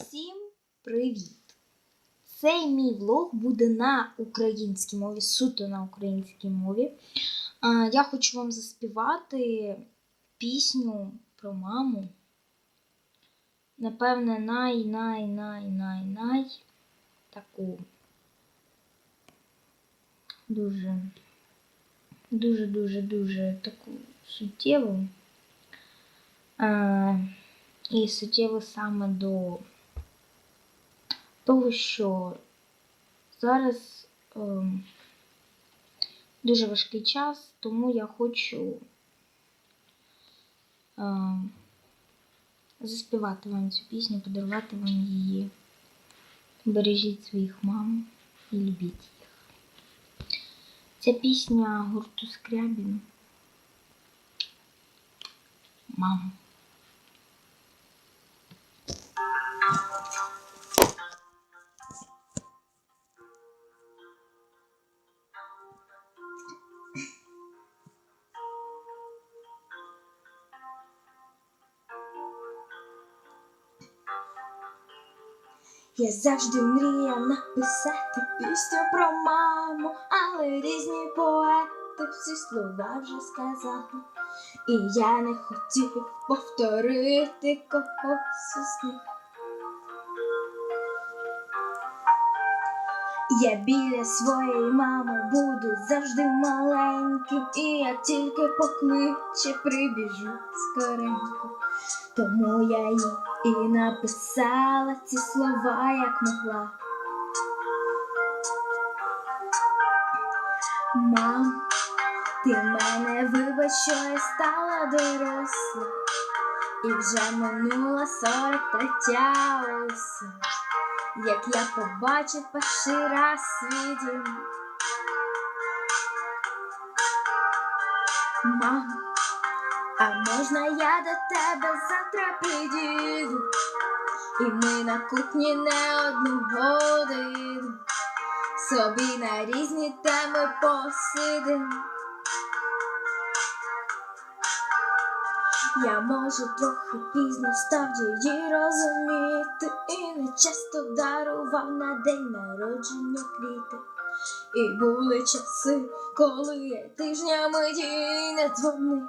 Всім привіт! Цей мій влог буде на українській мові, суто на українській мові. Я хочу вам заспівати пісню про маму. Напевне, най-най-най-най-най таку дуже, дуже, дуже, дуже таку суттєву. І суттєво саме до того, що зараз ем, дуже важкий час, тому я хочу ем, заспівати вам цю пісню, подарувати вам її. Бережіть своїх мам і любіть їх. Ця пісня гурту Скрябін. Мама. Я завжди мріяв написати пісню про маму, але різні поети всі слова вже сказали. І я не хотів повторити когось із них. Я біля своєї мами буду завжди маленьким, і як тільки покличе, прибіжу скоренько. Тому я їй і написала ці слова, як могла. Мам, ти мене вибач, що я стала доросла, і вже минула сорок третя осінь, як я побачив перший раз свій. Мам, а можна я до тебе завтра підійду? І ми на кухні не одну годину собі на різні теми посидим. Я можу трохи пізно став її розуміти, і не часто дарував на день народження квіти. І були часи, коли я тижнями їй не дзвонив.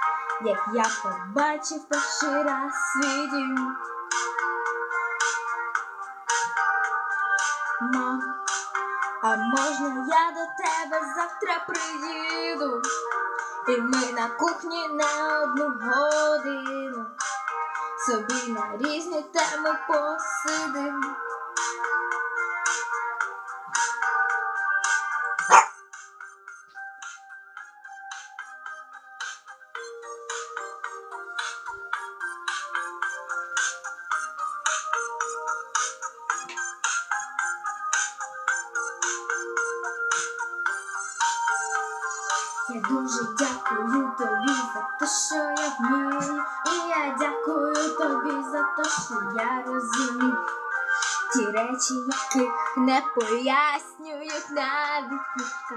як я побачив перший раз свій дім. Мам, а можна я до тебе завтра приїду? І ми на кухні не одну годину собі на різні теми посидим. Я дуже дякую тобі за те, що я вмію, і я дякую тобі за те, що я розумію. Ті речі, яких не пояснюють навіть ніхто.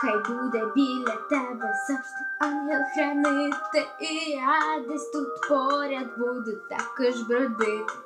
Хай буде біля тебе завжди ангел хранити, і я десь тут поряд буду також бродити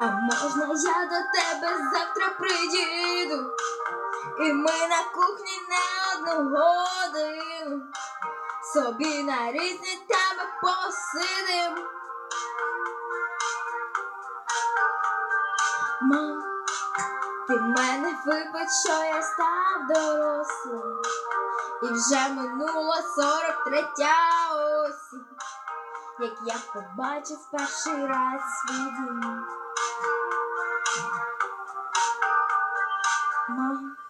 а можна я до тебе завтра приїду? І ми на кухні не одну годину собі на різні теми посидим. Мам, ти мене вибач, що я став дорослим. І вже минула 43 осінь, як я побачив перший раз свій дім. Мам.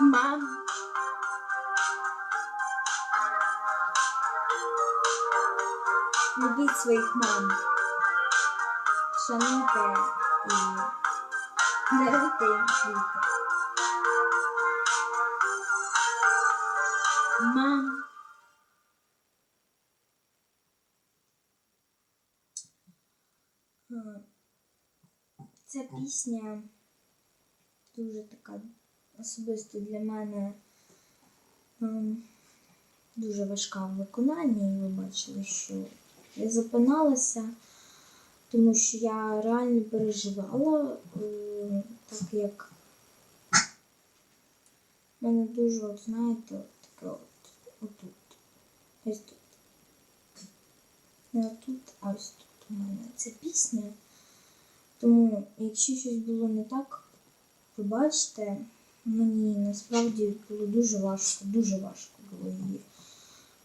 Мам. Любіть своїх мам. Шануйте і даруйте їм квіти. Мам. Е, Ця пісня дуже така особисто для мене ем, дуже важка в виконанні. І ви бачили, що я запиналася, тому що я реально переживала, е, так як в мене дуже, от, знаєте, от таке от, отут. Ось тут. Не отут, а ось тут у мене ця пісня. Тому, якщо щось було не так, пробачте, мені насправді було дуже важко, дуже важко було її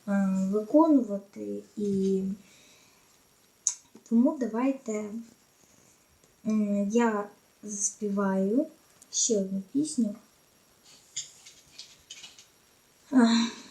е, виконувати. І тому давайте я заспіваю ще одну пісню. Ех,